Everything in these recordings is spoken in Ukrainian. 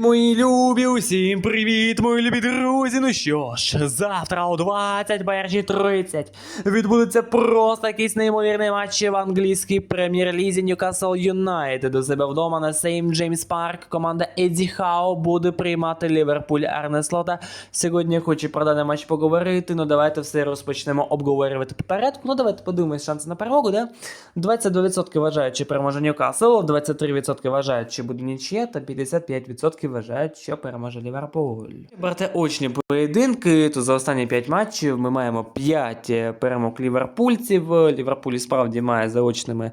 Мої любі, усім привіт, мої любі друзі. Ну що ж, завтра о 21.30 відбудеться просто якийсь неймовірний матч в англійській прем'єр-лізі Ньюкасл Юнайтед у себе вдома на Сейм Джеймс Парк. Команда Едді Хау буде приймати Ліверпуль Арне Слота. Сьогодні я хочу про даний матч поговорити. Ну давайте все розпочнемо обговорювати попередку. Ну давайте подивимось шанси на перемогу, де 22% вважають, чи переможе Ньюкасл, 23% вважають, чи буде нічия, та 55% вважають, що переможе Ліверпуль. Брати очні поєдинки, то за останні 5 матчів ми маємо 5 перемог ліверпульців. Ліверпуль справді має заочними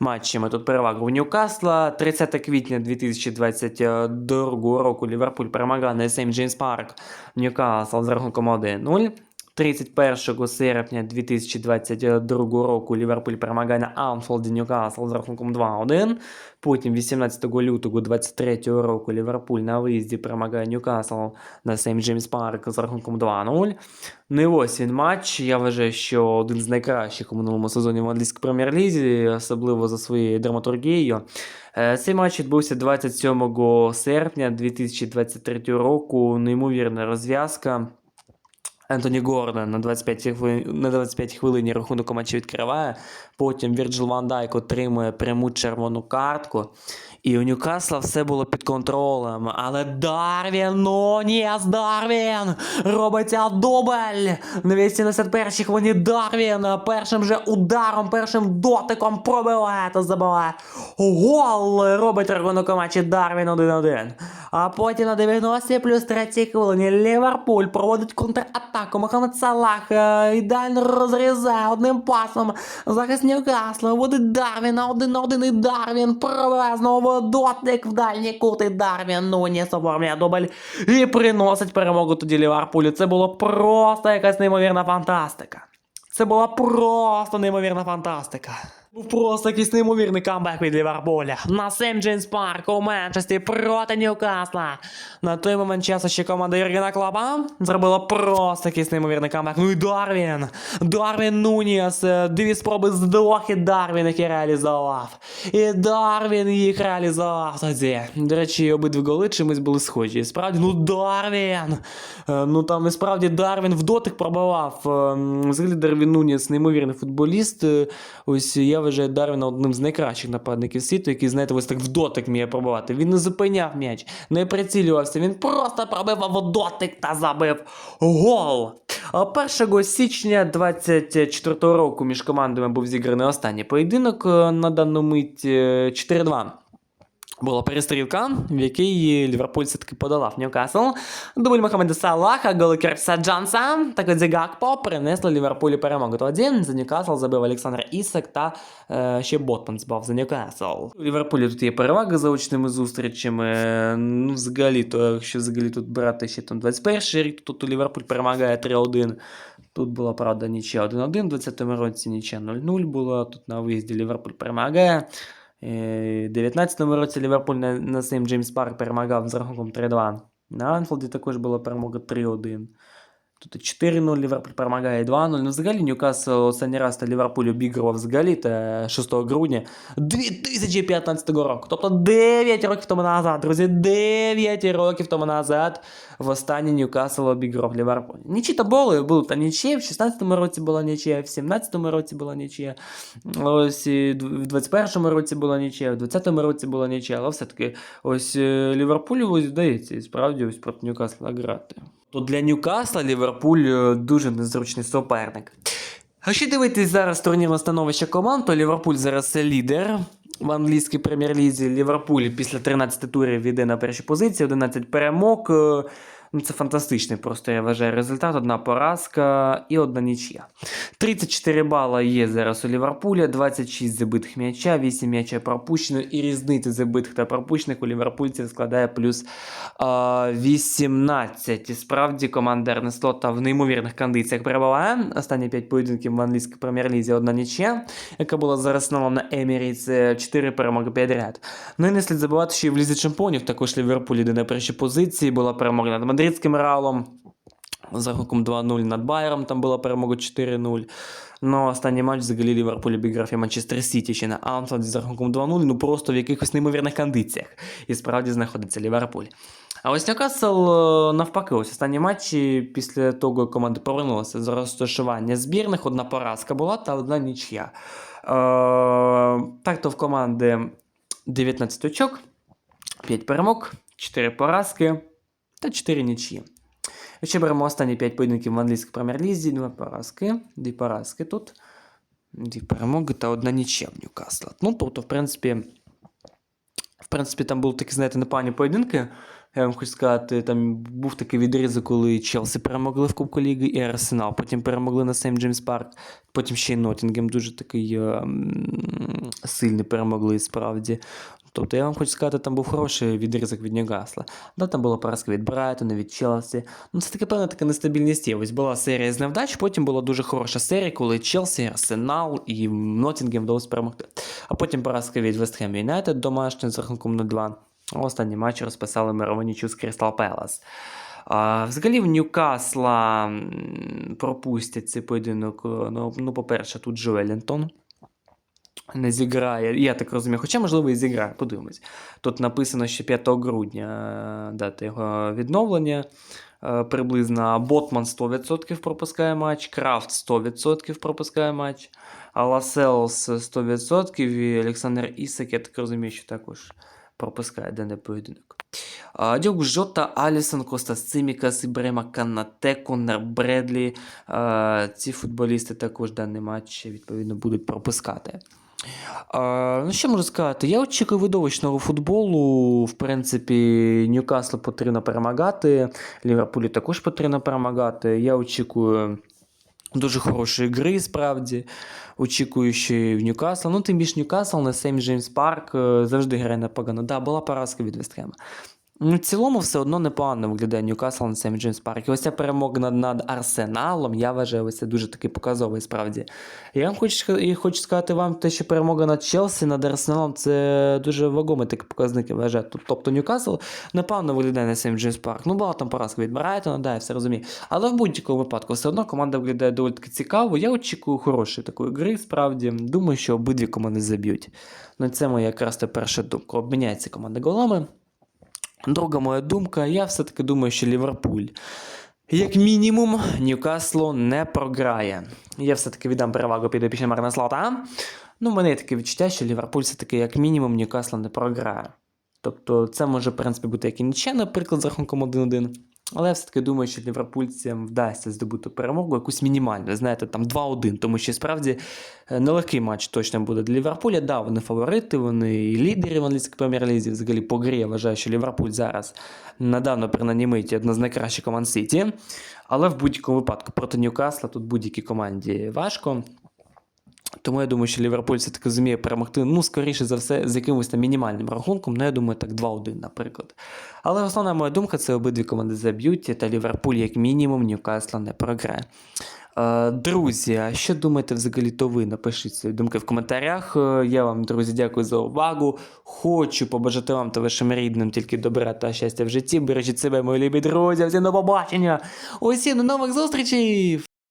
матчами тут перевагу в Ньюкасла. 30 квітня 2022 року Ліверпуль перемагав на Сейм Джеймс Парк Ньюкасл з рахунком 1-0. 31 серпня 2022 року Ліверпуль перемагає на Анфілді Ньюкасл з рахунком 2-1. Потім 18 лютого 2023 року Ліверпуль на виїзді перемагає Ньюкасл на Сейм Джеймс Парк з рахунком 2-0. Ну і ось він матч. Я вважаю, що один з найкращих у минулому сезоні в англійській прем'єр-лізі, особливо за своєю драматургією. Е, Цей матч відбувся 27 серпня 2023 року. Неймовірна розв'язка. Ентоні Гордон на 25 хвилин, на 25 хвилині рахунок матчі відкриває. Потім Вірджил Ван Дайк отримує пряму червону картку. І у Ньюкасла все було під контролем. Але Дарвін, ну ні, Дарвін! Робиться дубль! На 81-й хвилині Дарвін першим же ударом, першим дотиком пробиває та забиває. Гол робить рахунок у матчі Дарвін 1-1. А потім на 90 плюс 3 хвилині Ліверпуль проводить контратаку. Мохамед Салах е, ідеально розрізає одним пасом захист Ньюкасла. Вводить Дарвіна один на один і Дарвін пробиває знову дотик в дальній кут і Дарвін Нуніс оформляє дубль і приносить перемогу тоді Ліверпулю. Це було просто якась неймовірна фантастика. Це була просто неймовірна фантастика. Був просто якийсь неймовірний камбек від Ліверпуля. На Сем Джеймс Парк у Манчесті проти Ньюкасла. На той момент часу ще команда Юргена Клопа зробила просто якийсь неймовірний камбек. Ну і Дарвін. Дарвін Нуніс. е, Дві спроби з двох і Дарвін їх і реалізував. І Дарвін їх реалізував тоді. До речі, обидві голи чимось були схожі. Справді, ну Дарвін. Е, Ну там і справді Дарвін в дотик пробивав. Е, Взагалі Дарвін Нуніс неймовірний футболіст. Е, Ось я вважаю Дарвіна одним з найкращих нападників світу, який, знаєте, ось так в дотик вміє пробивати. Він не зупиняв м'яч, не прицілювався, він просто пробивав в дотик та забив гол. 1 січня 24 року між командами був зіграний останній поєдинок е, на дану мить е, 4-2. Була перестрілка, в якій Ліверпуль все-таки подолав Ньюкасл. Дубль Мохамеда Салаха, голи Керса Джанса та Кодзі Гакпо принесли Ліверпулю перемогу. Тоді за Ньюкасл забив Олександр Ісак та е, ще Ботман збав за Ньюкасл. У Ліверпулі тут є перевага за очними зустрічами. Ну, взагалі, то якщо взагалі тут брати ще там 21 рік, тут Ліверпуль перемагає 3-1. Тут була, правда, нічия 1-1, в 20-му році нічия 0-0 була. Тут на виїзді Ліверпуль перемагає. Е, У 19-му році Ліверпуль на, на Сейм Джеймс Парк перемагав з рахунком 3-2. На Анфілді також була перемога 3-1. Тут 4-0 Ліверпуль перемагає 2-0. Ну, взагалі Ньюкасл останній раз та Ліверпуль обігрував взагалі та 6 грудня 2015 року. Тобто 9 років тому назад, друзі, 9 років тому назад в останній Ньюкасл обіграв Ліверпуль. Нічі то були, були та нічі, в 16-му році була нічия, в 17-му році була нічия, ось і в 21-му році була нічия, в 20-му році була нічия, але все-таки ось е, Ліверпулю ось вдається і справді ось проти Ньюкасла грати. То для Ньюкасла Ліверпуль е, дуже незручний суперник. Якщо дивитись зараз турнірне становище команд, то Ліверпуль зараз лідер в англійській прем'єр-лізі. Ліверпуль після 13 турів йде на першій позиції, 11 перемог. Ну, це фантастичний просто, я вважаю, результат. Одна поразка і одна нічия. 34 бала є зараз у Ліверпуля, 26 забитих м'яча, 8 м'яча пропущено, і різниця забитих та пропущених у ліверпульців складає плюс а, 18. І справді команда Ернеслота в неймовірних кондиціях перебуває. Останні 5 поєдинків в англійській прем'єр-лізі одна нічия, яка була зараз на Емірі. Це 4 перемоги підряд. Ну і не слід забувати, що і в Лізі Чемпіонів також Ліверпуль йде на першій позиції, була перемога над мадридським Реалом. За рахунком 2-0 над Байером там була перемога 4-0. Ну, останній матч взагалі Ліверпуль обіграв і Манчестер Сіті ще на Анфілді з рахунком 2-0, ну просто в якихось неймовірних кондиціях. І справді знаходиться Ліверпуль. А ось Ньюкасл е, навпаки, ось останні матчі після того, як команди повернулися з розташування збірних, одна поразка була та одна нічия. Е, так то в команди 19 очок, 5 перемог, 4 поразки та 4 нічі. Якщо беремо останні 5 поєдинків в англійській прем'єр-лізі, 2 поразки, 2 поразки тут, 2 перемоги та одна нічия в Ньюкасла. Ну, тобто, в принципі, в принципі, там були такі, знаєте, непогані поєдинки. Я вам хочу сказати, там був такий відрізок, коли Челсі перемогли в Кубку Ліги і Арсенал, потім перемогли на Сейм Джеймс Парк, потім ще й Ноттінгем дуже такий е, сильний перемогли справді. Тобто я вам хочу сказати, там був хороший відрізок від Ньюкасла. Да, там була поразка від Брайтона, від Челсі. Ну, це таке певна така нестабільність є. Ось була серія з невдач, потім була дуже хороша серія, коли Челсі, Арсенал і Ноттінгем вдалося перемогти. А потім поразка від Вестхем Юнайтед домашня з рахунком на 2. А Останній матч розписали Миронічу з Крістал Пелас. Взагалі в Ньюкасла пропустять цей поєдинок. Ну, ну, по-перше, тут Джо Еллінтон не зіграє. Я так розумію, хоча, можливо, і зіграє, подивимось. Тут написано, що 5 грудня е, дата його відновлення. Е, Приблизно Ботман 100% пропускає матч, Крафт 100% пропускає матч, а Ласелс 100% і Олександр Ісак, я так розумію, що також пропускає даний поєдинок. А, Жота, Алісон, Костас Цимікас, Ібрема Канате, Коннор Бредлі. Ці футболісти також даний матч відповідно будуть пропускати. Ну, що можу сказати? Я очікую видовищного футболу. В принципі, Ньюкаслу потрібно перемагати, Ліверпулю також потрібно перемагати. Я очікую дуже хорошої гри, справді. Очікую, що і в Ньюкасл. Ну, тим більше Ньюкасл на Сейм Джеймс Парк е, завжди грає непогано. Да, була поразка від Вестхема. Ну, В цілому все одно непогано виглядає Ньюкасл на Сейм Джеймс Парк. І ось ця перемога над, над Арсеналом, я вважаю, ось це дуже такий показовий справді. Я хочу, і хочу сказати вам, те, що перемога над Челсі, над Арсеналом це дуже вагомий такий показник, я вважаю. Тобто Ньюкасл непевно виглядає на Сейм Джеймс Парк. Ну, була там поразка від Брайтона, да, я все розумію. Але в будь-якому випадку все одно команда виглядає доволі таки цікаво. Я очікую хорошої такої гри, справді. Думаю, що обидві команди заб'ють. Ну, це моя якраз та перша думка. Обміняється команда голами. Друга моя думка, я все-таки думаю, що Ліверпуль. Як мінімум, Ньюкаслу не програє. Я все-таки віддам перевагу підопічним Марна Слота. Ну, мене є таке відчуття, що Ліверпуль все-таки, як мінімум, Ньюкасло не програє. Тобто, це може, в принципі, бути як і нічия, наприклад, з рахунком 1-1. Але я все-таки думаю, що ліверпульцям вдасться здобути перемогу, якусь мінімальну, знаєте, там 2-1, тому що справді е, нелегкий матч точно буде для Ліверпуля. Да, вони фаворити, вони і лідери в англійській прем'єр-лізі. Взагалі по грі я вважаю, що Ліверпуль зараз на принаймні миті одна з найкращих команд Сіті. Але в будь-якому випадку проти Ньюкасла тут будь-якій команді важко. Тому я думаю, що Ліверпуль все-таки зуміє перемогти, ну, скоріше за все, з якимось там мінімальним рахунком, ну, я думаю, так 2-1, наприклад. Але основна моя думка це обидві команди заб'ють, та Ліверпуль, як мінімум, Ньюкасла не програє. Е, Друзі, а що думаєте взагалі, то ви напишіть свої думки в коментарях. Е, Я вам, друзі, дякую за увагу. Хочу побажати вам та вашим рідним тільки добра та щастя в житті. Бережіть себе, мої любі друзі. Всім до побачення. Усім до нових зустрічей!